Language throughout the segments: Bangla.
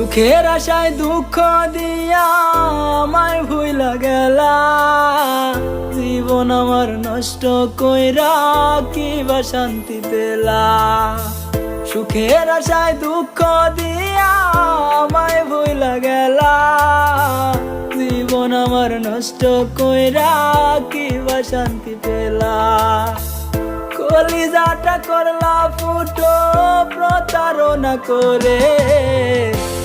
সুখের আশায় দুঃখ দিয়া আমায় ভুইলা গেলা। জীবন আমার নষ্ট কইরা কি বা শান্তি পেলা। সুখের আশায় দুঃখ দিয়া আমায় ভুইলা গেলা। জীবন আমার নষ্ট কইরা কি বা শান্তি পেলা। কলিজাটা করলা ফুটো প্রতারণা করে।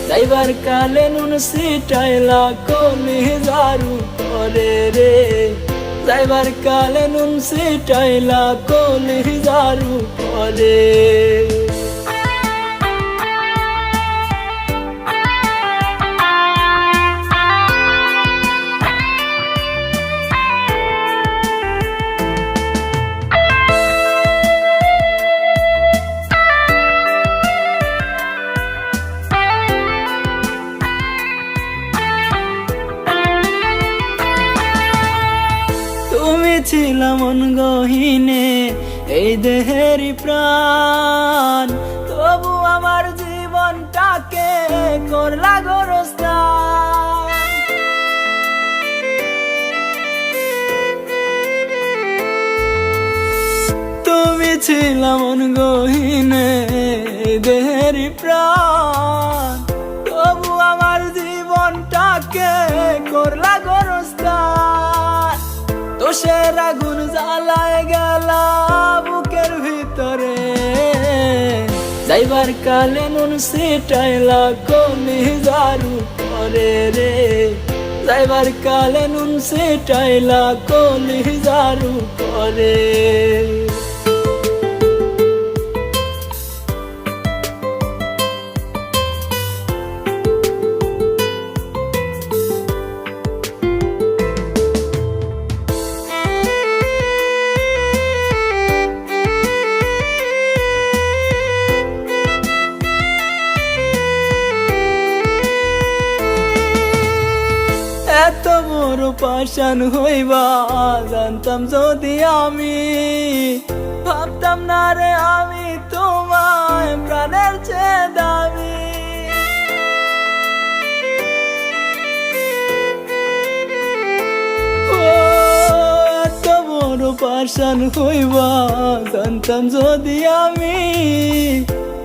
যাইবার কালে নুন সিটাইলা কলিজারু করে রে। যাইবার কালে নুন সিটাইলা কলিজারু করে। ছিলাম গহিনে, এই দেহেরই প্রাণ। তবু আমার জীবনটাকে করলা গরস্থান। তুমি ছিলাম গহিনে, এই দেহেরই প্রাণ। তবু আমার জীবনটাকে করলা গরস্থান। তোষের আগুন জ্বালায় গেল বুকের ভিতরে। যাইবার কালে নুন সেটাইল কলি জারু করে রে। যাইবার কালে নুন সেটাইল কলি জারু করে এত বড় পাশান হইবা, জানতাম যদি আমি। ভাবতাম না রে আমি তোমায়, প্রাণের চেয়ে দামি। পাশান হইবা, জানতাম যদি আমি।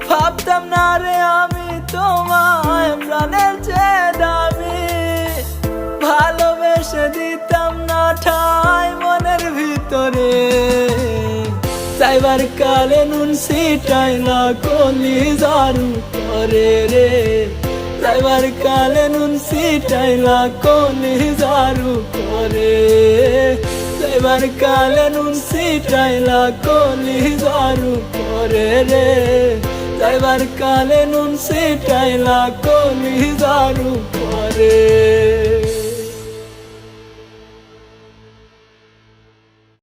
ভাবতাম না রে আমি তোমায়, প্রাণের চেয়ে দামি। চাইবার কালে নুন সিটাইলা কলি জারু করে রে। চাইবার কালে নুন সিটাইলা কলি জারু করে। চাইবার কালে নুন সিটাইলা কলি জারু করে রে। চাইবার কালে নুন সিটাইলা কলি জারু করে।